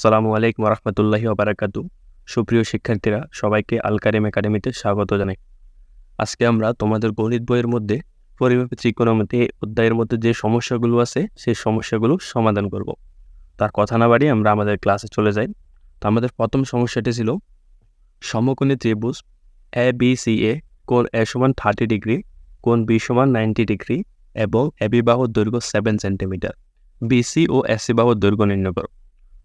আসসালামু আলাইকুম রহমতুল্লাহি ওবারাকাতু সুপ্রিয় শিক্ষার্থীরা, সবাইকে আলকারিম একাডেমিতে স্বাগত জানাই। আজকে আমরা তোমাদের গণিত বইয়ের মধ্যে পরিমাপে ত্রিকোণমিতি অধ্যায়ের মধ্যে যে সমস্যাগুলো আছে, সেই সমস্যাগুলো সমাধান করব। তার কথা না বাড়িয়ে আমরা আমাদের ক্লাসে চলে যাই। তো আমাদের প্রথম সমস্যাটি ছিল, সমকোণী ত্রিভুজ এ বি সি এ কোণ এ সমান থার্টি ডিগ্রি কোণ বি সমান নাইনটি ডিগ্রি এবং এবি বাহুর দৈর্ঘ্য সেভেন সেন্টিমিটার বিসি ও এসি বাহুর দৈর্ঘ্য নির্ণয় করো।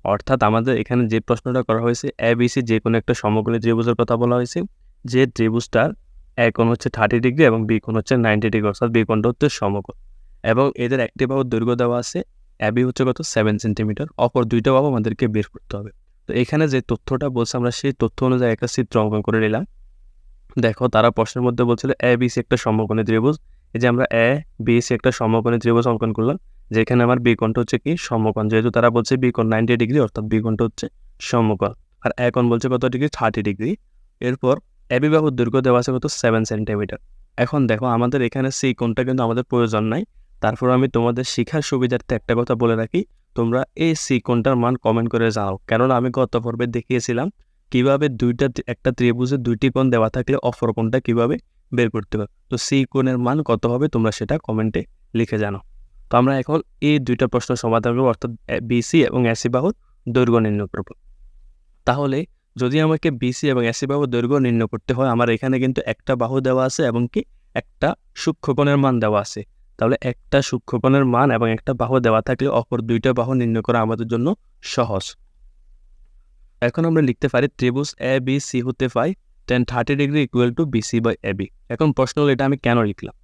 অর্থাৎ আমাদের এখানে যে প্রশ্নটা করা হয়েছে এ বিসি যে কোনো একটা সমকোণী ত্রিভুজের কথা বলা হয়েছে। যে ত্রিভুজটার এ কোণ হচ্ছে থার্টি ডিগ্রি এবং বি কোণ হচ্ছে নাইনটি ডিগ্রি অর্থাৎ বি কোণটা হচ্ছে সমকোণ। এবং এদের একটি বাহুর দৈর্ঘ্য দেওয়া আছে এবি হচ্ছে কত? সেভেন সেন্টিমিটার অপর দুইটা বাহু আমাদেরকে বের করতে হবে। তো এখানে যে তথ্যটা বলছে, আমরা সেই তথ্য অনুযায়ী একটা চিত্র অঙ্কন করে নিলাম। দেখো, তারা প্রশ্নের মধ্যে বলছিল এ বিসি একটা সমকোণী ত্রিভুজ। এই যে আমরা এ বিসি একটা সমকোণী ত্রিভুজ অঙ্কন করলাম। যেখানে আমার বি কোণটা হচ্ছে কি সমকোণ। যেহেতু তারা বলছে বি কোণ নাইনটি ডিগ্রি অর্থাৎ বি কোণটা হচ্ছে সমকোণ। আর এ কোণ বলছে কত ডিগ্রি থার্টি ডিগ্রি এরপর এবি বাহুর দৈর্ঘ্য দেওয়া আছে কত? সেভেন সেন্টিমিটার এখন দেখো, আমাদের এখানে সি কোণটা কিন্তু আমাদের প্রয়োজন নাই। তারপর আমি তোমাদের শিখার সুবিধার্থে একটা কথা বলে রাখি। তোমরা এই সি কোণটার মান কমেন্ট করে যাও কেননা আমি গত পর্বে দেখিয়েছিলাম কীভাবে দুইটা একটা ত্রিভুজের দুইটি কোণ দেওয়া থাকলে অপর কোণটা কীভাবে বের করতে হবে তো সি কোণের মান কত হবে তোমরা সেটা কমেন্টে লিখে জানো তো আমরা এখন এই দুইটা প্রশ্ন সমাধান করব, অর্থাৎ বিসি এবং এসি বাহুর দৈর্ঘ্য নির্ণয় করব। তাহলে যদি আমাকে বিসি এবং এসি বাহুর দৈর্ঘ্য নির্ণয় করতে হয়, আমার এখানে কিন্তু একটা বাহু দেওয়া আছে এবং কি একটা সূক্ষ্মকোণের মান দেওয়া আছে। তাহলে একটা সূক্ষ্মকোণের মান এবং একটা বাহু দেওয়া থাকলে অপর দুইটা বাহু নির্ণয় করা আমাদের জন্য সহজ। এখন আমরা লিখতে পারি ত্রিভুজ এ, বি, সি হতে পাই tan thirty degree equal to BC by A B এখন প্রশ্ন হলো, এটা আমি কেন লিখলাম?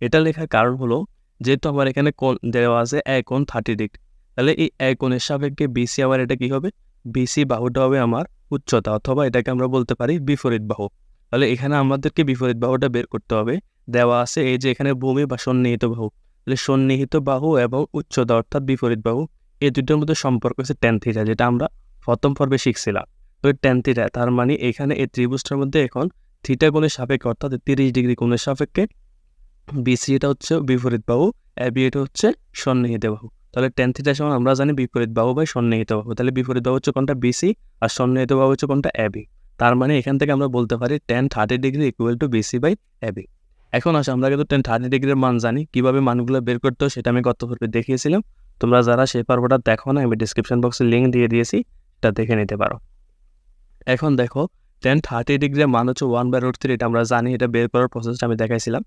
এটা লেখার কারণ হলো যেহেতু আমার এখানে কোণ দেওয়া আছে এ কোণ থার্টি ডিগ্রি তাহলে এই এ কোণের সাপেক্ষে বিসি আমার এটা কি হবে? বিসি বাহুটা হবে আমার উচ্চতা, অথবা এটাকে আমরা বলতে পারি বিপরীত বাহু। তাহলে এখানে আমাদেরকে বিপরীত বাহুটা বের করতে হবে। দেওয়া আছে এই যে এখানে ভূমি বা সন্নিহিত বাহু। তাহলে সন্নিহিত বাহু এবং উচ্চতা অর্থাৎ বিপরীত বাহু, এই দুটোর মধ্যে সম্পর্ক হচ্ছে টেন থিটা যেটা আমরা প্রথম পর্বে শিখছিলাম। তো টেন থিটা তার মানে এখানে এই ত্রিভুজটার মধ্যে এখন থিটা কোণের সাপেক্ষে অর্থাৎ তিরিশ ডিগ্রি কোণের সাপেক্ষে বিসি এটা হচ্ছে বিপরীত বাহু এটা হচ্ছে সন্নিহিত বাহু তাহলে টেন থিটার সময় আমরা জানি বিপরীত বাহু বা সন্নিহিত বাহু। তাহলে বিপরীত বাহু হচ্ছে কোনটা? বিসি আর সন্নিহিত বাহু হচ্ছে কোনটা? এবি তার মানে এখান থেকে আমরা বলতে পারি tan thirty degree equal to BC by AB এখন আসে, আমরা কিন্তু টেন থার্টি ডিগ্রির মান জানি, কীভাবে মানগুলো বের করতে হয় সেটা আমি গত পর্বে দেখিয়েছিলাম। তোমরা যারা সেই পর্বটা দেখো না, আমি ডিসক্রিপশন বক্সে লিঙ্ক দিয়ে দিয়েছি এটা দেখে নিতে পারো। এখন দেখো টেন থার্টি ডিগ্রির মান হচ্ছে ওয়ান বাই রুট থ্রি এটা আমরা জানি, এটা বের করার প্রসেসটা আমি দেখাইছিলাম।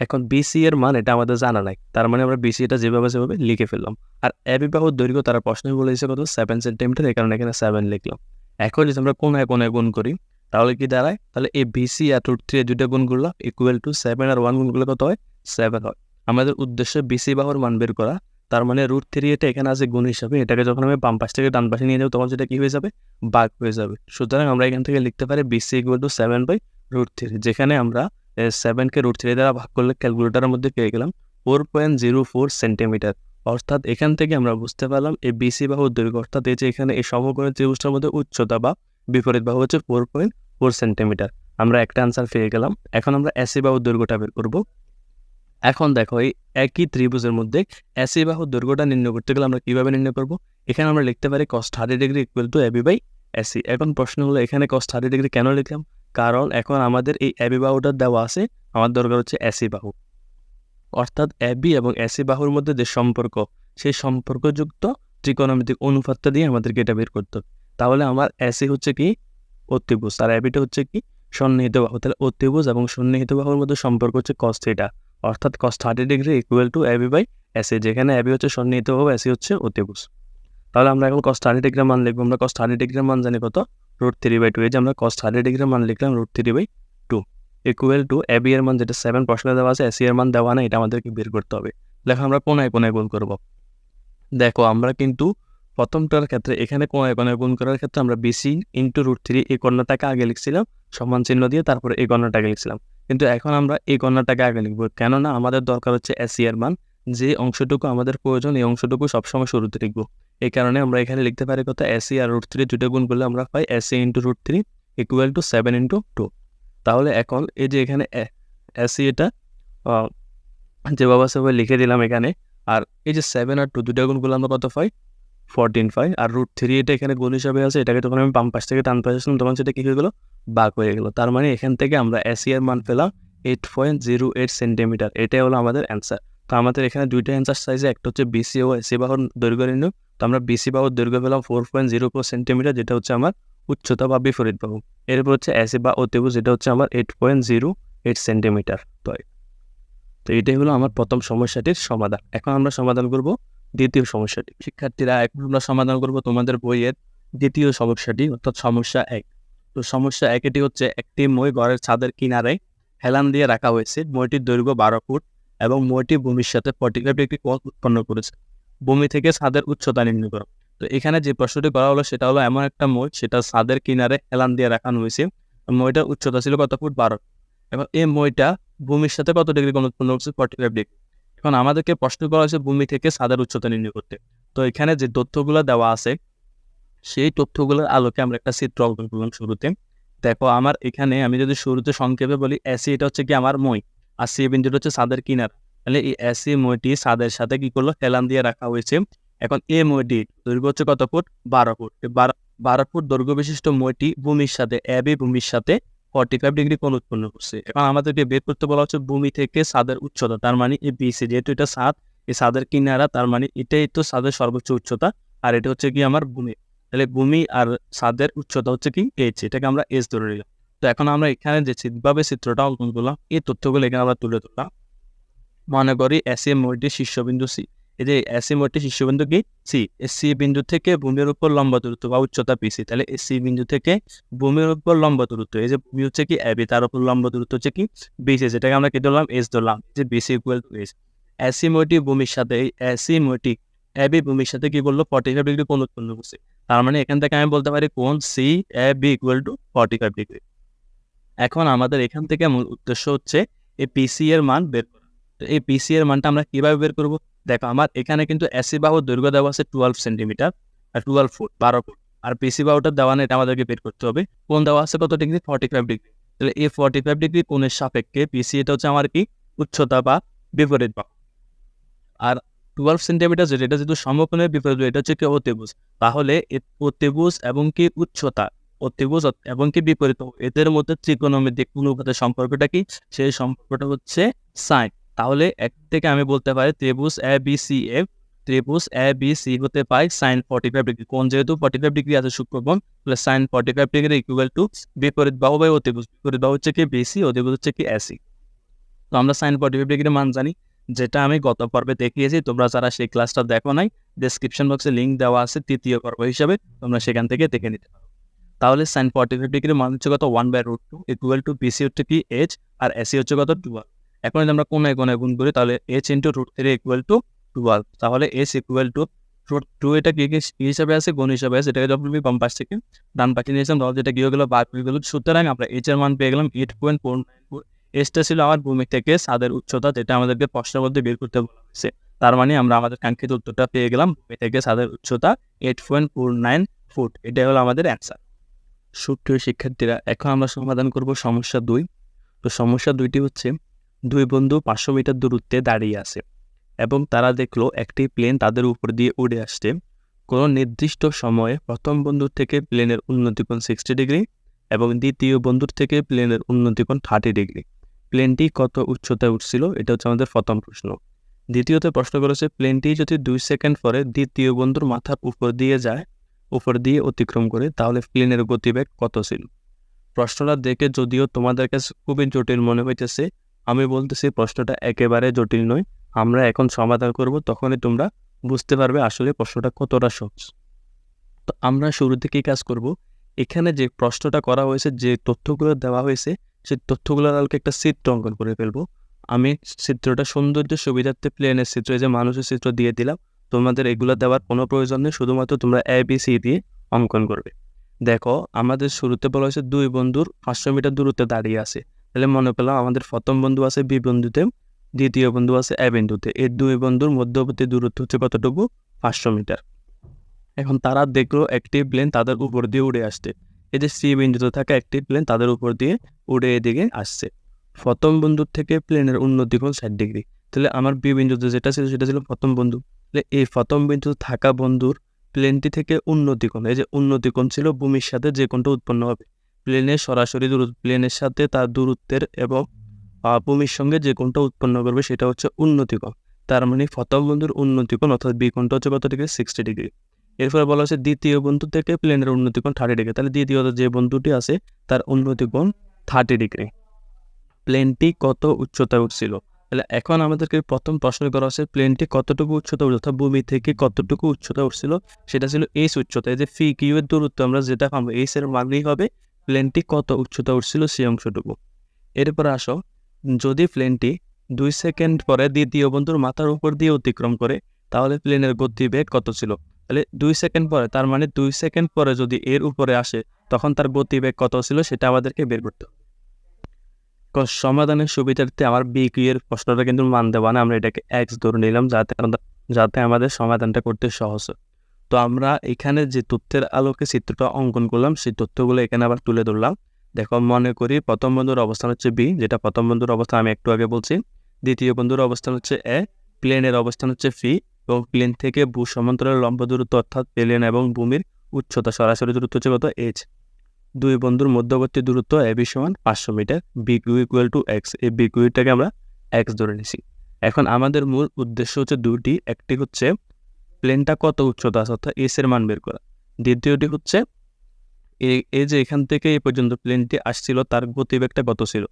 এখন বিসি এর মান এটা আমাদের জানা নাই। তার মানে আমরা বিসি এটা যেভাবে সেভাবে লিখে ফেললাম। আর এবি বাহুর দৈর্ঘ্য তারা প্রশ্নই বলেছে কত? সেভেন সেন্টিমিটার এই কারণে এখানে সেভেন লিখলাম। এখন যদি আমরা কোনায় কোনায় গুণ করি, তাহলে কি দাঁড়ায়? তাহলে এই বিসি আর রুট থ্রি দুইটা গুণ করলাম ইকুয়াল টু সেভেন আর ওয়ান গুণ করলে কত হয়? সেভেন হয়। আমাদের উদ্দেশ্য বিসি বাহুর মান বের করা। তার মানে রুট থ্রি এটা এখানে আছে গুণ হিসাবে। এটাকে যখন আমি বাম পাশ থেকে ডান পাশে নিয়ে যাব, তখন সেটা কি হয়ে যাবে? বাঘ হয়ে যাবে। সুতরাং আমরা এখান থেকে লিখতে পারি BC equal to seven by root three যেখানে আমরা সেভেনকে রুট থ্রি দ্বারা ভাগ করলে ক্যালকুলেটারের মধ্যে পেয়ে গেলাম four point zero four centimetre অর্থাৎ এখান থেকে আমরা বুঝতে পারলাম এই বিসি বাহুর দৈর্ঘ্য, অর্থাৎ এই যে এখানে এই সমকোণের ত্রিভুজটার মধ্যে উচ্চতা বা বিপরীত বাহু হচ্ছে ফোর পয়েন্ট ফোর সেন্টিমিটার আমরা একটা আনসার পেয়ে গেলাম। এখন আমরা এসি বাহুর দৈর্ঘ্যটা বের করব। এখন দেখো এই একই ত্রিভুজের মধ্যে এসি বাহুর দৈর্ঘ্যটা নির্ণয় করতে গেলে আমরা কীভাবে নির্ণয় করব? এখানে আমরা লিখতে পারি cos thirty degree equal to AB by AC এখন প্রশ্ন হলো এখানে কস থার্টি ডিগ্রি কেন লিখলাম? কারণ এখন আমাদের এই এবি বাহুটা দেওয়া আছে, আমার দরকার হচ্ছে এসি বাহু। অর্থাৎ অ্যাবি এবং এসি বাহুর মধ্যে যে সম্পর্ক, সেই সম্পর্কযুক্ত ত্রিকোণমিতিক অনুপাতটা দিয়ে আমাদেরকে এটা বের করতে তাহলে আমার অ্যাসি হচ্ছে কি? অতিভুজ আর অ্যাবিটা হচ্ছে কি? সন্নিহিত বাহু। তাহলে অতিভুজ এবং সন্নিহিত বাহুর মধ্যে সম্পর্ক হচ্ছে কস থিটা অর্থাৎ cos thirty degree equal to AB by AC. যেখানে এবি হচ্ছে সন্নিহিত বাহু, অ্যাসি হচ্ছে অতিভুজ তাহলে আমরা এখন কস থার্টি ডিগ্রির মান লিখব। আমরা কস থার্টি ডিগ্রির মান জানি কত? রুট থ্রি বাই টু এই যে আমরা কস থার্টি ডিগ্রির মান লিখলাম root three by two equal to AB এর মান যেটা সেভেন প্রশ্নে দেওয়া আছে এসি এর মান দেওয়া না এটা আমাদেরকে বের করতে হবে। দেখো আমরা কোনায় কোনায় গুণ করব। দেখো আমরা কিন্তু প্রথমটার ক্ষেত্রে এখানে কোনায় কোনায় গুণ করার ক্ষেত্রে আমরা বিসি ইন্টু রুট থ্রি এই কর্ণটাকে আগে লিখছিলাম, সমান চিহ্ন দিয়ে তারপরে এই কর্ণটাকে লিখছিলাম। কিন্তু এখন আমরা এই কর্ণটাকে আগে লিখব, কেননা আমাদের দরকার হচ্ছে এসি এর মান, যে অংশটুকু আমাদের প্রয়োজন, এই অংশটুকু সবসময় শুরুতে লিখব। এই কারণে আমরা এখানে লিখতে পারি কত এসি আর রুট থ্রি দুটো গুণ করলে আমরা পাই AC into root three equal to seven into two তাহলে এখন এই যে এখানে এসি এটা যেভাবে সেভাবে লিখে দিলাম এখানে, আর এই যে সেভেন আর টু দুটো গুণ করলে আমরা কত পাই? ফোরটিন ফাইভ আর রুট থ্রি এটা এখানে গুণ হিসাবে আছে, এটাকে যখন আমি বাম পাশ থেকে টান পাশে আসলাম, তখন সেটা কী হয়ে গেলো? বাক হয়ে গেলো। তার মানে এখান থেকে আমরা এসি এর মান পেলাম eight point zero eight centimetre এটাই হলো আমাদের অ্যান্সার তো আমাদের এখানে দুইটা অ্যান্সার সাইজে একটা হচ্ছে বিসি ও এসি বাহুর দৈর্ঘ্য নির্ণয়। তো আমরা বিসি বাহুর দৈর্ঘ্য পেলাম four point zero four centimetre যেটা হচ্ছে আমার উচ্চতা বা বিপরীত বাহু এরপর হচ্ছে এসি বা অতিভুজ যেটা হচ্ছে আমার eight point zero eight centimetre তো তো এটাই হলো আমার প্রথম সমস্যাটির সমাধান। এখন আমরা সমাধান করব দ্বিতীয় সমস্যাটি। শিক্ষার্থীরা, এখন আমরা সমাধান করব তোমাদের বইয়ের দ্বিতীয় সমস্যাটি, অর্থাৎ সমস্যা এক। তো সমস্যা এক এটি হচ্ছে একটি মই ঘরের ছাদের কিনারে হেলান দিয়ে রাখা হয়েছে। মইটির দৈর্ঘ্য বারো ফুট এবং মইটি ভূমির সাথে ফর্টিফাইভ ডিগ্রি কোণ উৎপন্ন করেছে। ভূমি থেকে ছাদের উচ্চতা নির্ণয় করো। তো এখানে যে প্রশ্নটি করা হলো সেটা হলো এমন একটা মই, সেটা ছাদের কিনারে হেলান দিয়ে রাখানো হয়েছে। মইটার উচ্চতা ছিল কত ফুট? বারো। এবং এই মইটা ভূমির সাথে কত ডিগ্রি কোণ উৎপন্ন করছে? Forty five degree. এখন আমাদেরকে প্রশ্ন করা হয়েছে ভূমি থেকে ছাদের উচ্চতা নির্ণয় করতে। তো এখানে যে তথ্যগুলো দেওয়া আছে, সেই তথ্যগুলোর আলোকে আমরা একটা চিত্র অঙ্কন করলাম শুরুতে। দেখো, আমার এখানে আমি যদি শুরুতে সংক্ষেপে বলি, এসি এটা হচ্ছে কি আমার মই, আর সি বিন্দুটা হচ্ছে ছাদের কিনার। তাহলে এই এসি মইটি ছাদের সাথে কি করল? হেলান দিয়ে রাখা হয়েছে। এখন এ মইটি দৈর্ঘ্য হচ্ছে কত ফুট? বারো ফুট। বারো ফুট দৈর্ঘ্য বিশিষ্ট মইটি ভূমির সাথে এবি ভূমির সাথে ফর্টি ফাইভ ডিগ্রি কোণ উৎপন্ন করছে। এখন আমাদেরকে বের করতে বলা হচ্ছে ভূমি থেকে ছাদের উচ্চতা, তার মানে এই বিসি যেহেতু এটা ছাদ এই ছাদের কিনারা, তার মানে এটাই তো ছাদের সর্বোচ্চ উচ্চতা, আর এটা হচ্ছে কি আমার ভূমি। তাহলে ভূমি আর ছাদের উচ্চতা হচ্ছে কি এইচ এটাকে আমরা এস ধরে নিলাম। তো এখন আমরা এখানে যে ঠিকভাবে চিত্রটা অঙ্কন করলাম, এই তথ্যগুলো এখানে আমরা তুলে ধরলাম। মনে করি এস এ শীর্ষবিন্দু সি এই যে এস এ শীর্ষবিন্দু কি? সি এই সি বিন্দু থেকে ভূমির উপর লম্বা দূরত্ব বা উচ্চতা পিসি তাহলে এই সি বিন্দু থেকে ভূমির উপর লম্বা দূরত্ব, এই যে ভূমি হচ্ছে কি এবি তার উপর লম্বা দূরত্ব হচ্ছে কি বিসি যেটাকে আমরা কি ধরলাম? এস ধরলাম। যে BC equal to S AC মইটি ভূমির সাথে, এই এসি মইটি এবি ভূমির সাথে কি বলল? ফর্টি ফাইভ ডিগ্রি কোণ উৎপন্ন করছে। তার মানে এখান থেকে আমি বলতে পারি কোন C A B equal to forty five degree এখন আমাদের এখান থেকে মূল উদ্দেশ্য হচ্ছে এই পিসি এর মান বের করা। তো এই পিসি এর মানটা আমরা কীভাবে বের করব? দেখো, আমার এখানে কিন্তু এসি বাহুর দৈর্ঘ্য দেওয়া আছে টুয়েলভ সেন্টিমিটার আর টুয়েলভ ফুট বারো ফুট আর পিসি বাহুটার দেওয়া এটা আমাদেরকে বের করতে হবে। কোন দেওয়া আছে কত ডিগ্রি ফর্টি ফাইভ ডিগ্রি তাহলে এই ফর্টি ফাইভ ডিগ্রি কোণের সাপেক্ষে পিসি এটা হচ্ছে আমার কি? উচ্চতা বা বিপরীত বাহু। আর টুয়েলভ সেন্টিমিটার যেটা এটা যেহেতু সমকোণের বিপরীত, এটা হচ্ছে কি? অতিভুজ। তাহলে অতিভুজ এবং কি? উচ্চতা। অতিভুজ এবং কি? বিপরীত এদের মধ্যে ত্রিকোণমিতিক অনুপাতের সম্পর্কটা কি? সেই সম্পর্কটা হচ্ছে সাইন। তাহলে এক থেকে আমি বলতে পারি ত্রিভুজ এ বি সি এফ ত্রিভুজ এ বি সি হতে পাই সাইন ফর্টি ফাইভ ডিগ্রি কোন যেহেতু ফর্টি ফাইভ ডিগ্রি আছে সূক্ষ্মকোণ তাহলে sine forty five degree equal to বিপরীত বাহু বাই অতিভুজ। বিপরীত বাহু হচ্ছে কি বিসি অতিভুজ হচ্ছে কি এসি তো আমরা সাইন ফর্টি ফাইভ ডিগ্রি মান জানি, যেটা আমি গত পর্বে দেখিয়েছি, তোমরা যারা সেই ক্লাসটা দেখো নাই ডিসক্রিপশন বক্সে লিঙ্ক দেওয়া আছে তৃতীয় পর্ব হিসাবে, তোমরা সেখান থেকে দেখে নিতে পারো। তাহলে সাইন ফর্টি ফাইভ ডিগ্রি মান হচ্ছে কত? One by root two equal to BC হচ্ছে কি এইচ আর এসি হচ্ছে কত? টুয়েলভ এখন যদি আমরা কোনায় কোনায় গুণ করি, তাহলে H into root three equal to twelve তাহলে S equal to root two এটা কি কি হিসাবে আছে? গুণ হিসাবে আছে। এটাকে যখন আমি বাম পাশ থেকে ডান পাশে নিয়েছিলাম তাহলে যেটা কি হয়ে গেলো? বাদ হয়ে গেলো। সুতরাং আমরা এইচ এর মান পেয়ে গেলাম এইট পয়েন্ট ফোর এসটা ছিল আমার ভূমি থেকে সাদের উচ্চতা, যেটা আমাদেরকে প্রশ্নের মধ্যে বের করতে হয়েছে। তার মানে আমরা আমাদের কাঙ্ক্ষিত উত্তরটা পেয়ে গেলাম ভূমি থেকে সাদের উচ্চতা eight point four nine foot এটাই হলো আমাদের অ্যান্সার সুপ্রিয় শিক্ষার্থীরা, এখন আমরা সমাধান করব সমস্যা দুই। তো সমস্যা দুইটি হচ্ছে দুই বন্ধু পাঁচশো মিটার দূরত্বে দাঁড়িয়ে আছে এবং তারা দেখল একটি প্লেন তাদের উপর দিয়ে উড়ে আসছে। কোনো নির্দিষ্ট সময়ে প্রথম বন্ধুর থেকে প্লেনের উন্নতিকোণ সিক্সটি ডিগ্রি এবং দ্বিতীয় বন্ধুর থেকে প্লেনের উন্নতিকোণ থার্টি ডিগ্রি। প্লেনটি কত উচ্চতায় উঠছিল এটা হচ্ছে আমাদের প্রথম প্রশ্ন। দ্বিতীয়ত প্রশ্ন করেছে, প্লেনটি যদি দুই সেকেন্ড পরে দ্বিতীয় বন্ধুর মাথার উপর দিয়ে যায়, উপর দিয়ে অতিক্রম করে, তাহলে প্লেনের গতিবেগ কত ছিল? প্রশ্নটা দেখে যদিও তোমাদের কাছে খুবই জটিল মনে হইতেছে আমি বলতেছি প্রশ্নটা একেবারে জটিল নয়। আমরা এখন সমাধান করব, তখনই তোমরা বুঝতে পারবে আসলে প্রশ্নটা কতটা সহজ। তো আমরা শুরু থেকেই কাজ করব? এখানে যে প্রশ্নটা করা হয়েছে, যে তথ্যগুলো দেওয়া হয়েছে সেই তথ্যগুলোর আলোকে একটা চিত্র অঙ্কন করে ফেলব। আমি চিত্রটা সৌন্দর্য সুবিধার্থে প্লেনের চিত্র যে মানুষের চিত্র দিয়ে দিলাম, তোমাদের এগুলো দেওয়ার কোনো প্রয়োজন নেই, শুধুমাত্র তোমরা এ বি সি দিয়ে অঙ্কন করবে। দেখো, আমাদের শুরুতে বলা হয়েছে দুই বন্ধুর পাঁচশো মিটার দূরত্বে দাঁড়িয়ে আছে। তাহলে মনে পেলাম আমাদের প্রথম বন্ধু আছে বি বন্ধুতে, দ্বিতীয় বন্ধু আছে এ বিন্দুতে এই দুই বন্ধুর মধ্যবর্তী দূরত্ব হচ্ছে কতটুকু? পাঁচশো মিটার। এখন তারা দেখল একটি প্লেন তাদের উপর দিয়ে উড়ে আসছে। এই যে সি বিন্দুতে থাকা একটি প্লেন তাদের উপর দিয়ে উড়ে এদিকে আসছে। প্রথম বন্ধুর থেকে প্লেনের উন্নতি কোণ ষাট ডিগ্রি। তাহলে আমার বি বিন্দুতে যেটা ছিল, সেটা ছিল প্রথম বন্ধু। তাহলে এই প্রথম বিন্দুতে থাকা বন্ধুর প্লেনটি থেকে উন্নতি কোণ, এই যে উন্নতি কোণ ছিল ভূমির সাথে যে কোণটা উৎপন্ন হবে। প্লেনের সরাসরি দূরত্ব প্লেনের সাথে তার দূরত্বের এবং ভূমির সঙ্গে যে কোণটা উৎপন্ন করবে সেটা হচ্ছে উন্নতি কোণ। তার মানে প্রথম বন্ধুর উন্নতি কোণ, অর্থাৎ বি হচ্ছে কত ডিগ্রি সিক্সটি ডিগ্রি এরপরে বলা হচ্ছে দ্বিতীয় বন্ধু থেকে প্লেনের উন্নতি কোণ থার্টি ডিগ্রি তাহলে দ্বিতীয়ত যে বন্ধুটি আছে, তার উন্নতি কোণ থার্টি ডিগ্রি প্লেনটি কত উচ্চতায় উঠছিল? তাহলে এখন আমাদেরকে প্রথম প্রশ্ন করা হচ্ছে প্লেনটি কতটুকু উচ্চতা উঠছে অর্থাৎ ভূমি থেকে কতটুকু উচ্চতা উঠছিল, সেটা ছিল এইচ উচ্চতা। এই যে ফি কিউ এর দূরত্ব, আমরা যেটা পাবো এইচ এর মানেই হবে প্লেনটি কত উচ্চতা উঠছিল সেই অংশটুকু। এরপর আসো। যদি প্লেনটি দুই সেকেন্ড পরে দ্বিতীয় বন্ধুর মাথার উপর দিয়ে অতিক্রম করে, তাহলে প্লেনের গতিবেগ কত ছিল? তাহলে দুই সেকেন্ড পরে, তার মানে দুই সেকেন্ড পরে যদি এর উপরে আসে, তখন তার গতিবেগ কত ছিল সেটা আমাদেরকে বের করতে সমাধানের সুবিধার্থে আমার বি এর প্রশ্নটা কিন্তু মান দেওয়া না, আমরা এটাকে এক্স ধরে নিলাম, যাতে যাতে আমাদের সমাধানটা করতে সহজ হয়। তো আমরা এখানে যে তথ্যের আলোকে চিত্রটা অঙ্কন করলাম, সেই তথ্যগুলো এখানে আবার তুলে ধরলাম। দেখো, মনে করি প্রথম বন্ধুর অবস্থান হচ্ছে বি যেটা প্রথম বন্ধুর অবস্থান আমি একটু আগে বলছি। দ্বিতীয় বন্ধুর অবস্থান হচ্ছে এ প্লেনের অবস্থান হচ্ছে ফি এবং প্লেন থেকে ভূ সমান্তরাল লম্ব দূরত্ব অর্থাৎ প্লেন এবং ভূমির উচ্চতা সরাসরি দূরত্ব হচ্ছে কত? এইচ দুই বন্ধুর মধ্যবর্তী দূরত্ব এ বি সমান পাঁচশো metre B Q equal to X এই বি কিউটাকে আমরা এক্স ধরে নিছি। এখন আমাদের মূল উদ্দেশ্য হচ্ছে দুটি একটি হচ্ছে প্লেনটা কত উচ্চতা আছে? অর্থাৎ এস এর মান বের করা। দ্বিতীয়টি হচ্ছে, এ- যে এখান থেকে এই পর্যন্ত প্লেনটি আসছিল, তার গতিবেগটা কত ছিল?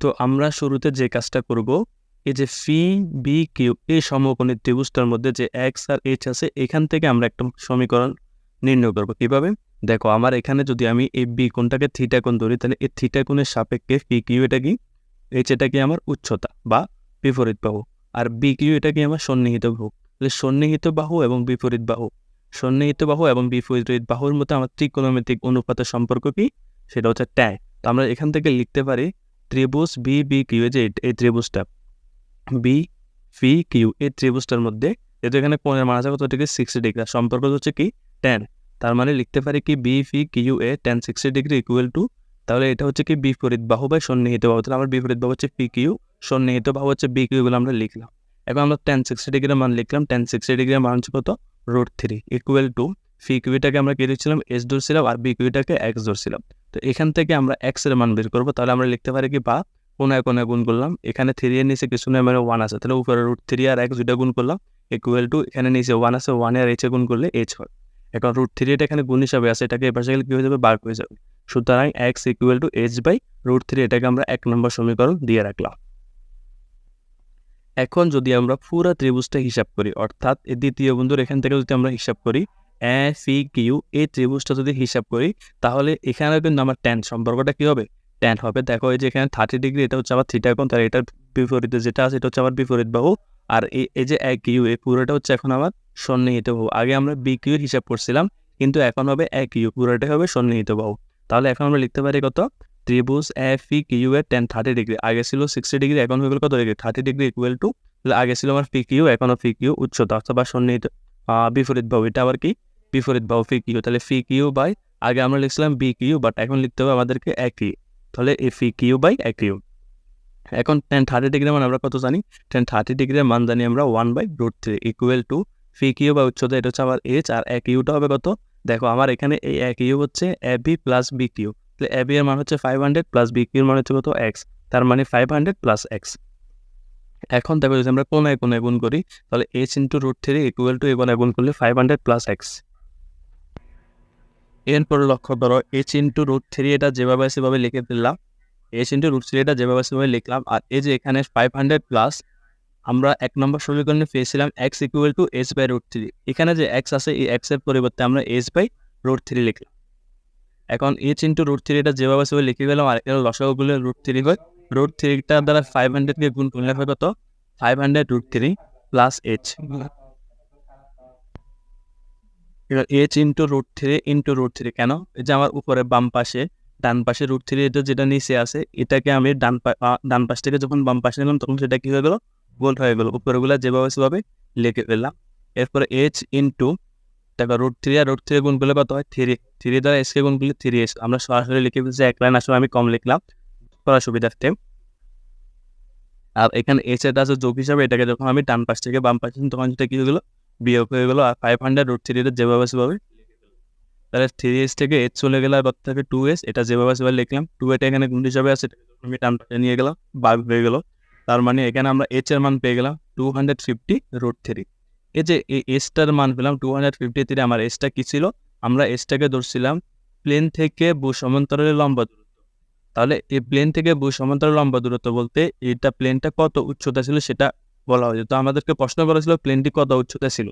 তো আমরা শুরুতে যে কাজটা করব, এই যে ফি বি কিউ এই সমকোণী ত্রিভুজটার মধ্যে যে এক্স আর এইচ আছে, এখান থেকে আমরা একটা সমীকরণ নির্ণয় করব। কীভাবে? দেখো, আমার এখানে যদি আমি এই বি কোণটাকে থিটা কোণ ধরি, তাহলে এই থিটা কোণের সাপেক্ষে পি কিউ এটা কি? এইচ এটা কি আমার উচ্চতা বা বিপরীত বাহু। আর বি কিউ এটা কি আমার সন্নিহিত বাহু? তাহলে সন্নিহিত বাহু এবং বিপরীত বাহু। সন্নিহিত বাহু এবং বিপরীত বাহুর মতো আমার ত্রিকোণমিতিক অনুপাতের সম্পর্ক কি? সেটা হচ্ছে ট্যান তো আমরা এখান থেকে লিখতে পারি ত্রিভুজ বি বি কিউ যে এই- ত্রিভুজটা। বি ফি কিউ এই ত্রিভুজটার মধ্যে। যেহেতু এখানে কোণের আছে কত ডিগ্রি সিক্সটি ডিগ্রি সম্পর্ক হচ্ছে কি? ট্যান তার মানে লিখতে পারি কি? B fee Q A tan sixty degree equal to তাহলে এটা হচ্ছে কি? বিপরীত বাহু বা সন্নিহিত বাহু। তাহলে আমার বিপরীত বাহু হচ্ছে পি কিউ সন্নিহিত বাহু হচ্ছে বি কিউ এগুলো আমরা লিখলাম। এখন আমরা টেন সিক্সটি ডিগ্রির মান লিখলাম টেন সিক্সটি ডিগ্রির মান হচ্ছে কত? Root three equal to phi কিউটাকে আমরা কি দিচ্ছিলাম এস ধরছিলাম আর বি কিউটাকে এক্স ধরছিলাম। তো এখান থেকে আমরা এক্সের মান বের করব, তাহলে আমরা লিখতে পারি কি, বা কোনায় কোনায় গুণ করলাম, এখানে থ্রি এর নিচে কিছু নয় মানে ওয়ান আছে। তাহলে উপরে রুট থ্রি আর এক্স দুইটা গুণ করলাম ইকুয়াল টু এখানে নিচে ওয়ান আছে ওয়ান আর এইচে গুণ করলে এইচ হয়। এখন রুট থ্রি এটা এখানে গুণ হিসাবে আছে, এটাকে এপাশে গেলে কি হয়ে যাবে? বাঘ হয়ে যাবে। সুতরাং X equal to H by root three এটাকে আমরা এক নম্বর সমীকরণ দিয়ে রাখলাম। এখন যদি আমরা পুরো ত্রিভুজটা হিসাব করি, অর্থাৎ এই দ্বিতীয় বন্ধুর এখান থেকে যদি আমরা হিসাব করি এ সি কিউ এই ত্রিভুজটা যদি হিসাব করি, তাহলে এখানে কিন্তু আমার ট্যান সম্পর্কটা কী হবে? ট্যান হবে। দেখো এই যে এখানে থার্টি ডিগ্রি এটা হচ্ছে আবার থিটা কোণ, তার এটার বিপরীতে যেটা আছে, এটা হচ্ছে আবার বিপরীত বাহু। আর এই যে এক কিউ এই পুরোটা হচ্ছে এখন আমার সন্নিহিত বাহু। আগে আমরা বি কিউ হিসাব করছিলাম, কিন্তু এখন হবে এক কিউ পুরোটাই হবে সন্নিহিত বাহু। তাহলে এখন আমরা লিখতে পারি কত? ত্রিভুজ এফ ই কিউ এর টেন থার্টি ডিগ্রি আগে ছিল সিক্সটি ডিগ্রি এখন হয়ে গেল কত degree thirty degree equal to আগে ছিল আমার ফি কিউ এখনও ফি কিউ উচ্চতা, অথবা সন্নিহিত বিপরীত বাহু। এটা আবার কি? বিপরীত বাহু, ফি কিউ। তাহলে ফি কিউ বাই, আগে আমরা লিখছিলাম বি কিউ বাট এখন লিখতে হবে আমাদেরকে একই। তাহলে A fee Q by Q. এখন টেন থার্টি ডিগ্রি মান আমরা কত জানি? টেন থার্টি ডিগ্রির মান জানি আমরা one by root three equal to fee Q বা উচ্চতা, এটা হচ্ছে আমার এইচ আর এক ইউটা হবে কত? দেখো, আমার এখানে এই এক ইউ হচ্ছে a b plus b q. তাহলে এ বি এর মান হচ্ছে ফাইভ হান্ড্রেড প্লাস বি কিউর মান হচ্ছে কত? এক্স তার মানে ফাইভ হান্ড্রেড প্লাস এক্স এখন দেখো যদি আমরা কোনায় কোনায় গুণ করি, তাহলে H into root three equal to এখানে গুণ করলে ফাইভ হান্ড্রেড প্লাস এক্স এরপরে লক্ষ্য করো এইচ ইন্টু রুট থ্রি এটা যেভাবে সেভাবে লিখে ফেললাম। এইচ ইন্টু রুট থ্রি এটা যেভাবে সেভাবে লিখলাম। আর এই যে এখানে ফাইভ হান্ড্রেড প্লাস আমরা এক নম্বর সমীকরণে পেয়েছিলাম X equal to H by root three এখানে যে এক্স আছে, এই এক্সের পরিবর্তে আমরা এইচ বাই রুট থ্রি লিখলাম। এখন এইচ ইন্টু রুট থ্রি এটা যেভাবে সেভাবে লিখে গেলাম আর এখানে লসাগুলো রুট থ্রি হয় রুট থ্রিটার দ্বারা ফাইভ হান্ড্রেডকে গুণ করলে হয় কত? Five hundred root three plus H এবার H into root three into root three কেন? এই যে আমার উপরে বাম পাশে, ডান পাশে রুট থ্রি এটা যেটা নিচে আছে, এটাকে আমি ডান ডান পাশ থেকে যখন বাম পাশে নিলাম, তখন সেটা কি হয়ে গেল? গোল হয়ে গেল। উপরেগুলা যেভাবে সেভাবে লিখে ফেললাম। এরপরে এইচ ইন্টু দেখো রুট থ্রি আর রুট থ্রি গুণ করলে কত হয়? থ্রি থ্রি দ্বারা এসকে গুণ করলে থ্রি এস আমরা সরাসরি লিখে ফেলছি, এক লাইন আসলে আমি কম লিখলাম। করার সুবিধার্থে। আর এখানে এস এটা আছে যোগ হিসাবে এটাকে যখন আমি ডান পাশ থেকে বাম পাশে তখন সেটা কি হয়ে বিয়োগ হয়ে গেলো। আর ফাইভ হান্ড্রেড রুট থ্রিটা যেভাবে সেভাবে। তাহলে থ্রি এস থেকে এইচ চলে গেলে আর থেকে টু এস এটা যেভাবে সেভাবে লিখলাম। টু এটা এখানে গুণ হিসাবে আছে আমি টার্মটা নিয়ে গেলাম বাঘ হয়ে গেলো। তার মানে এখানে আমরা এইচ এর মান পেয়ে গেলাম two hundred fifty root three এই যে এই এসটার মান পেলাম টু হান্ড্রেড ফিফটি থ্রি আমার এসটা কী ছিল? আমরা এসটাকে ধরছিলাম প্লেন থেকে ভূ সমান্তরালের লম্বা দূরত্ব। তাহলে এই প্লেন থেকে ভূ সমান্তরাল লম্বা দূরত্ব বলতে এটা প্লেনটা কত উচ্চতা ছিল সেটা বলা হয়েছে। তো আমাদেরকে প্রশ্ন করা ছিল প্লেনটি কত উচ্চতা ছিল?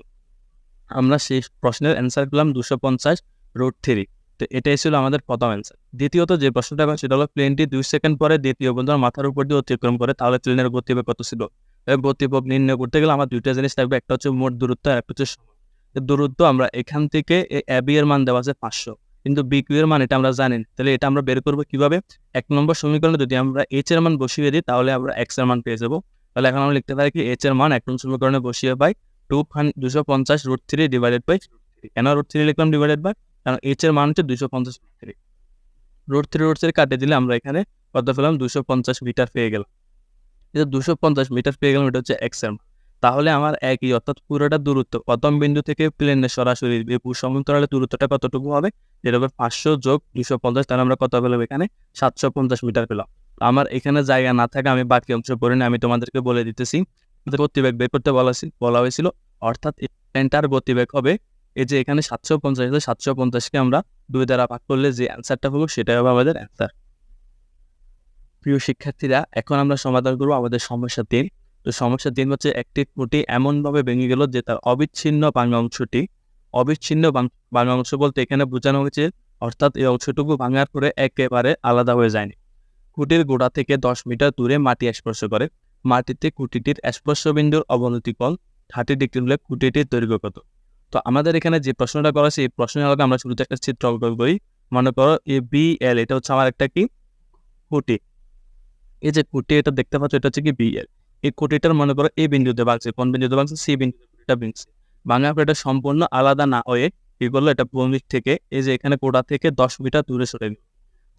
আমরা সেই প্রশ্নের অ্যান্সার পেলাম দুশো পঞ্চাশ রোড থ্রি তো এটাই ছিল আমাদের প্রথম অ্যান্সার দ্বিতীয়ত যে প্রশ্নটা করা সেটা হলো প্লেনটি দুই সেকেন্ড পরে দ্বিতীয় বন্ধুর মাথার উপর দিয়ে অতিক্রম করে তাহলে প্লেনের গতিবেগ কত ছিল? গতিবেগ নির্ণয় করতে গেলে আমার দুইটা জিনিস থাকবে। একটা হচ্ছে মোট দূরত্ব আর একটা হচ্ছে দূরত্ব আমরা এখান থেকে অ্যাবি এর মান দেওয়া আছে পাঁচশো। কিন্তু বি কিউ এর মান এটা আমরা জানি তাহলে এটা আমরা বের করব কীভাবে? এক নম্বর সমীকরণে যদি আমরা এইচ এর মান বসিয়ে দিই, তাহলে আমরা এক্সের মান পেয়ে যাব। তাহলে এখন আমরা লিখতে পারি কি এইচ এর মান এক নম্বর সমীকরণে বসিয়ে পাই টু দুশো পঞ্চাশ রুট থ্রি ডিভাইডেড বাই কেন রুট থ্রি লিখলাম ডিভাইডেড বাই কারণ এইচ এর মান হচ্ছে দুশো পঞ্চাশ three root three root three কাটে দিলে আমরা এখানে কত পেলাম? দুশো পঞ্চাশ মিটার পেয়ে গেলাম। এটা দুশো পঞ্চাশ মিটার পেয়ে গেলাম, এটা হচ্ছে এক্সের মান তাহলে আমার একই, অর্থাৎ পুরোটা দূরত্ব, প্রথম বিন্দু থেকে প্লেনের সরাসরি সমান্তরালের দূরত্বটা কতটুকু হবে? যেটা হবে পাঁচশো যোগ দুশো পঞ্চাশ, তাহলে আমরা কত পেলাম এখানে? সাতশো পঞ্চাশ মিটার পেলাম। আমার এখানে জায়গা না থাকে, আমি বাকি অংশ পড়ে আমি তোমাদেরকে বলে দিতেছি। গতিবেগ বের করতে বলা বলা হয়েছিল। অর্থাৎ প্লেনটার গতিবেগ হবে, এই যে এখানে সাতশো পঞ্চাশ সাতশো পঞ্চাশকে আমরা দুই দ্বারা ভাগ করলে যে অ্যান্সারটা হলো, সেটাই হবে আমাদের অ্যান্সার প্রিয় শিক্ষার্থীরা, এখন আমরা সমাধান করব আমাদের সমস্যা তিন। তো সমস্যা তিন হচ্ছে একটি খুঁটি এমনভাবে ভেঙে গেল যে তার অবিচ্ছিন্ন ভাঙা অংশটি, অবিচ্ছিন্ন ভাঙা অংশ বলতে এখানে বোঝানো হয়েছে, অর্থাৎ এই অংশটুকু ভাঙার পরে একেবারে আলাদা হয়ে যায়নি। খুঁটির গোড়া থেকে দশ মিটার দূরে মাটি স্পর্শ করে। মাটিতে খুঁটিটির স্পর্শবিন্দুর অবনতি কোণ থার্টি ডিগ্রি হলে খুঁটিটির দৈর্ঘ্য কত? তো আমাদের এখানে যে প্রশ্নটা করা এই প্রশ্নের আলোকে আমরা শুরুতে একটা চিত্র অঙ্কন করি। মনে করো এ বি এল এটা হচ্ছে আমার একটা কি? খুঁটি এই যে খুঁটি এটা দেখতে পাচ্ছ, এটা হচ্ছে কি বি এল এই কোটিটার মনে করো এই বিন্দুতে ভাঙছে, কোন বিন্দুতে ভাঙছে? সি বিন্দুতে কোটিটা ভাঙছে। ভাঙার পর এটা সম্পূর্ণ আলাদা না হয়ে কি করল? এটা ভূমি থেকে, এই যে এখানে কোটা থেকে দশ মিটার দূরে সরে গেল।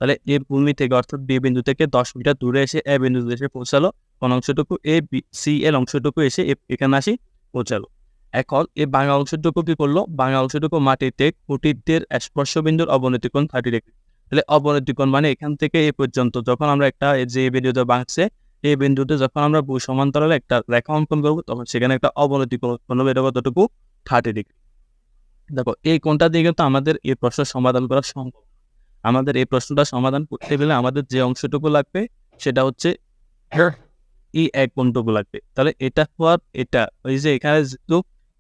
তাহলে এই ভূমি থেকে, অর্থাৎ বি বিন্দু থেকে দশ মিটার দূরে এসে এ বিন্দুতে এসে পৌঁছালো। কোন অংশটুকু? এ বি সি এল অংশটুকু এসে এখানে আসি, পৌঁছালো। এখন এই বাংলা অংশটুকু কি করল? বাংলা অংশটুকু মাটিতে কুটিরদের স্পর্শবিন্দুর অবনতিকোণ থার্টি ডিগ্রি তাহলে অবনতিকোণ মানে এখান থেকে এই পর্যন্ত যখন আমরা একটা যে বিন্দুতে বাঁকছে এই বিন্দুতে যখন আমরা ভূ সমান্তরালে একটা রেখা অঙ্কন করব, তখন সেখানে একটা অবনতি কোণ হবে, এটা কতটুকু? থার্টি ডিগ্রি দেখো, এই কোণটা দিয়ে কিন্তু আমাদের এই প্রশ্নের সমাধান করা সম্ভব। আমাদের এই প্রশ্নটা সমাধান করতে গেলে আমাদের যে অংশটুকু লাগবে, সেটা হচ্ছে ই এক কোণটুকু লাগবে। তাহলে এটা হওয়ার, এটা, ওই যে এখানে যেহেতু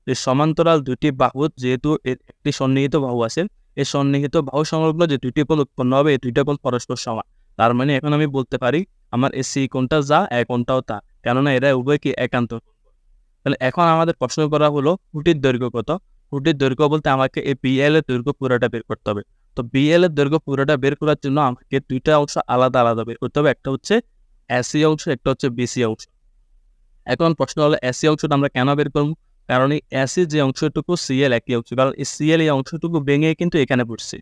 সমান্তরাল দুটি বাহু যেহেতু একটি সন্নিহিত বাহু আছে এই সন্নিহিত বাহু সংলগ্ন যে দুইটি কোণ উৎপন্ন হবে, এই দুইটা কোণ পরস্পর সমান। তার মানে এখন আমি বলতে পারি, আমার এ সি কোনটা যা, এ কোনটাও তা। কেননা এরা উভয় কি একান্ত তাহলে এখন আমাদের প্রশ্ন করা হলো খুঁটির দৈর্ঘ্য কত? খুঁটির দৈর্ঘ্য বলতে আমাকে এই বিএল এর দৈর্ঘ্য পুরোটা বের করতে হবে। তো বিএল এর দৈর্ঘ্য পুরোটা বের করার জন্য আমাকে দুইটা অংশ আলাদা আলাদা বের করতে হবে। একটা হচ্ছে এসি অংশ, একটা হচ্ছে বিসি অংশ। এখন প্রশ্ন হলো এসি অংশটা আমরা কেন বের করব? কারণ এই এসি যে অংশটুকু সিএল একই অংশ কারণ এই সিএল এই অংশটুকু ভেঙে কিন্তু এখানে পড়ছে।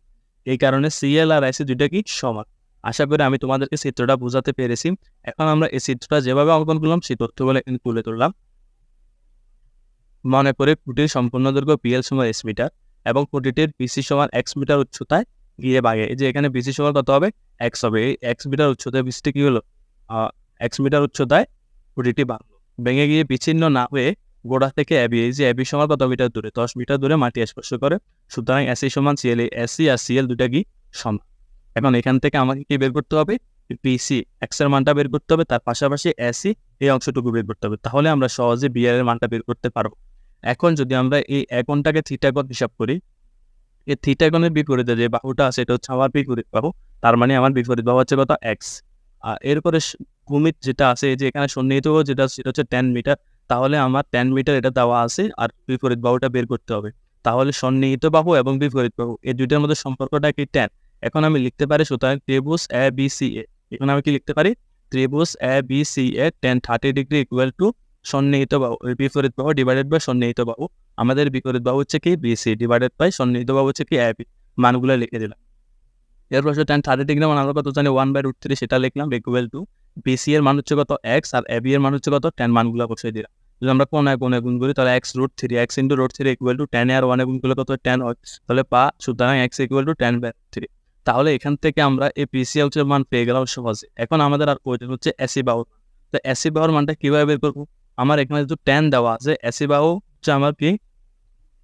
এই কারণে সিএল আর এসি দুইটা কি সমান। আশা করি আমি তোমাদেরকে চিত্রটা বোঝাতে পেরেছি। এখন আমরা এই চিত্রটা যেভাবে অঙ্কন করলাম, সেই তথ্যগুলো এখানে তুলে ধরলাম। মনে করে কুটির সম্পূর্ণ দৈর্ঘ্য পিএল সমান এস মিটার এবং কুটিটির বিসি সমান এক্স মিটার উচ্চতায় গিয়ে বাগে। এই যে এখানে বিসি সমান কত হবে? এক্স হবে। এই এক্স মিটার উচ্চতায় বিসিটি কি হলো? এক্স মিটার উচ্চতায় কুটিটি বাড়লো ভেঙে গিয়ে বিচ্ছিন্ন না হয়ে গোড়া থেকে অ্যাবি এই যে অ্যাবি সমান কত মিটার দূরে? দশ মিটার দূরে মাটি স্পর্শ করে। সুতরাং এসি সমান সিএল এসি আর সিএল দুটা কি সমান? এখন এখান থেকে আমাকে কি বের করতে হবে? পিসি এক্সের মানটা বের করতে হবে। তার পাশাপাশি এসি এই অংশটুকু বের করতে হবে। তাহলে আমরা সহজে বিআর এর মানটা বের করতে পারব। এখন যদি আমরা এই একনটাকে থিটাগন হিসাব করি, এই থিটাগনের বিপরীতে যে বাহুটা আছে, এটা হচ্ছে আমার বিপরীত বাহু। তার মানে আমার বিপরীত বাহু হচ্ছে কত? এক্স। আর এরপরে ভূমিত যেটা আছে যে এখানে সন্নিহিত যেটা সেটা হচ্ছে টেন মিটার। তাহলে আমার টেন মিটার এটা দেওয়া আছে আর বিপরীত বাহুটা বের করতে হবে। তাহলে সন্নিহিত বাহু এবং বিপরীত বাহু, এই দুইটার মধ্যে সম্পর্কটা কি টেন এখন আমি লিখতে পারি সুতরাং ত্রিভুজ এ বি সি এ এখন আমি কি লিখতে পারি? ত্রিভুজ A B C A tan thirty degree equal to সন্নিহিত বাহু বিপরীত বাহু ডিভাইডেড বাই সন্নিহিত বাহু। আমাদের বিপরীত বাহু হচ্ছে কি? বিসি ডিভাইডেড বাই সন্নিহিত বাহু হচ্ছে কি? এ বি মানগুলো লিখে দিলাম। এরপর হচ্ছে টেন থার্টি ডিগ্রি মান আমরা কত জানি? ওয়ান বাই রুট থ্রি সেটা লিখলাম ইকুয়াল টু বিসি এর মান হচ্ছে কত? এক্স আর এ বি এর মান হচ্ছে কত? টেন মানগুলো বসিয়ে দিলাম। যদি আমরা কোনায় কোনায় গুণ করি, তাহলে X root three X into root three equal to ten আর ওয়ানে গুণ করলে কত? টেন তাহলে পা, সুতরাং X equal to ten by three তাহলে এখান থেকে আমরা এই পিসিএলসের মান পেয়ে গেলাম সহজে। এখন আমাদের আর প্রয়োজন হচ্ছে এসি বাহুর। তো এসি বাহুর মানটা কীভাবে বের করব? আমার এখানে যেহেতু টেন দেওয়া আছে এসি বাহু হচ্ছে আমার কি?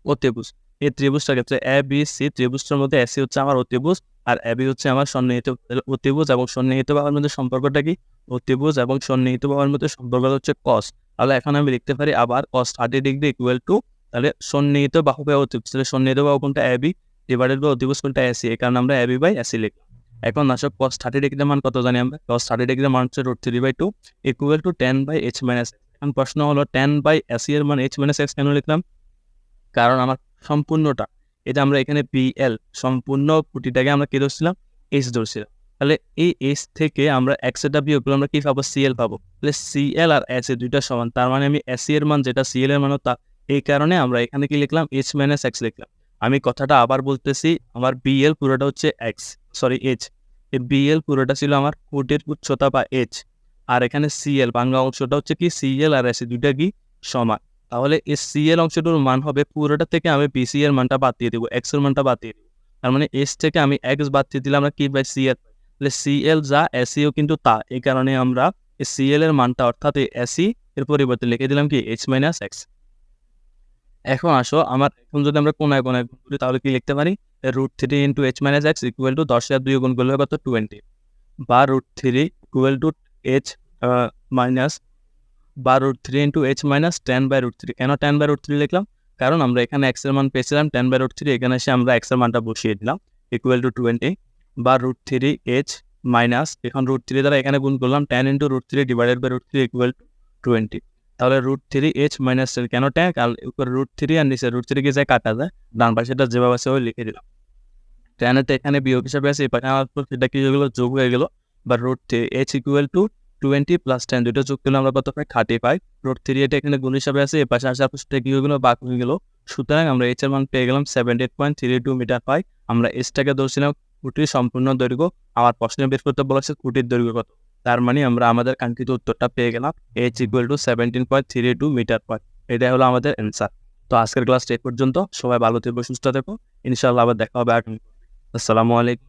অতিভুজ। এই ত্রিভুজটার ক্ষেত্রে এ বি সি ত্রিভুজটার মধ্যে এসি হচ্ছে আমার অতিভুজ। আর অ্যাবি হচ্ছে আমার সন্নিহিত অতিভুজ এবং সন্নিহিত বাহুর মধ্যে সম্পর্কটা কি? অতিভুজ এবং সন্নিহিত বাহুর মধ্যে সম্পর্ক হচ্ছে কস তাহলে এখন আমি লিখতে পারি আবার cos thirty degree equal to তাহলে সন্নিহিত বাহু বাই অতিভুজ, তাহলে সন্নিহিত বাহু কোনটা অ্যাবি বি ডিভাইডেড বাই অতিভুজ কোনটা এসি এই কারণে আমরা এ বি বাই এসি লিখলাম এখন আসো কস থার্টি ডিগ্রির মান কত জানি আমরা? কস থার্টি ডিগ্রির মান হচ্ছে root three by two equal to ten by H minus এখন প্রশ্ন হলো টেন বাই এসি এর মান এইচ মাইনাস এক্স কেন লিখলাম? কারণ আমার সম্পূর্ণটা এটা আমরা এখানে পিএল সম্পূর্ণ কুটিটাকে আমরা কি ধরছিলাম? এইচ ধরছিলাম। তাহলে এই এস থেকে আমরা এক্সটা বিয়োগ করলে আমরা কি পাবো? সিএল পাবো। তাহলে সিএল আর এস এ দুইটা সমান, তার মানে আমি এসি এর মান যেটা সিএল এর মান তা, এই কারণে আমরা এখানে কি লিখলাম? এইচ মাইনাস এক্স লিখলাম। আমি কথাটা আবার বলতেছি, আমার বিএল পুরোটা হচ্ছে এক্স সরি এইচ এই বিএল পুরোটা ছিল আমার কোটের উচ্চতা বা এইচ আর এখানে সিএল বাংলা অংশটা হচ্ছে কি? সিএল আর এসি দুইটা কি? সমান। তাহলে এই সিএল অংশটার মান হবে পুরোটা থেকে আমি বিসি এর মানটা বাদ দিয়ে দেবো এক্সের মানটা বাদ দিয়ে দেবো। তার মানে এস থেকে আমি এক্স বাদ দিয়ে দিলে আমরা কি বাই সিএল তাহলে সিএল যা এসিও কিন্তু তা। এই কারণে আমরা এই সিএল এর মানটা অর্থাৎ এই এসি এর পরিবর্তে লিখে দিলাম কি? এইচ মাইনাস এক্স এখন আসো, আমার এখন যদি আমরা কোনায় কোনায় গুণ করি, তাহলে কি লিখতে পারি? Root three into H minus X equal to দশ হাজার দুই গুণ করলে কত? টোয়েন্টি বা root three equal to H minus বা root three into H minus ten by root three কেন টেন বাই রুট থ্রি লিখলাম কারণ আমরা এখানে এক্সের মান পেয়েছিলাম টেন বাই রুট থ্রি এখানে এসে আমরা এক্সের মানটা বসিয়ে দিলাম ইকুয়াল টু টোয়েন্টি বা রুট থ্রি এইচ মাইনাস এখন রুট থ্রি দ্বারা এখানে গুণ করলাম ten into root three divided by root three equal to twenty তাহলে root three H minus ten কেন টেন কারণ উপরে রুট থ্রি আর নিচে রুট থ্রি কে যায় কাটা যায় ডান পাশেটা যেভাবে আছে ওই লিখে দিলাম টেনের তো এখানে বিয়োগ হিসাবে আছে এই পাশে আমার সেটা কি হয়ে গেলো যোগ হয়ে গেলো বা root three H equal to twenty plus ten দুটো যোগ করলে আমরা কত পাই? থার্টি পাই রোড থ্রি এটা এখানে গুণ হিসাবে আছে, এ পাশে পর সেটা হয়ে বাক হয়ে গেলো। সুতরাং আমরা এইচ এর মান পেয়ে গেলাম seventy eight point three two metre পাই। আমরা এসটাকে ধরছিলাম কুটির সম্পূর্ণ দৈর্ঘ্য। আমার প্রশ্নে বের করতে বলেছে কুটির দৈর্ঘ্য কত? তার মানে আমরা আমাদের কাঙ্ক্ষিত উত্তরটা পেয়ে গেলাম H equal to seventeen point three two metre পাই। এটাই হলো আমাদের অ্যান্সার তো আজকের ক্লাসটা এই পর্যন্ত। সবাই ভালো থেকো, সুস্থ থেকো। ইনশাআল্লাহ আবার দেখা হবে আসসালামু আলাইকুম।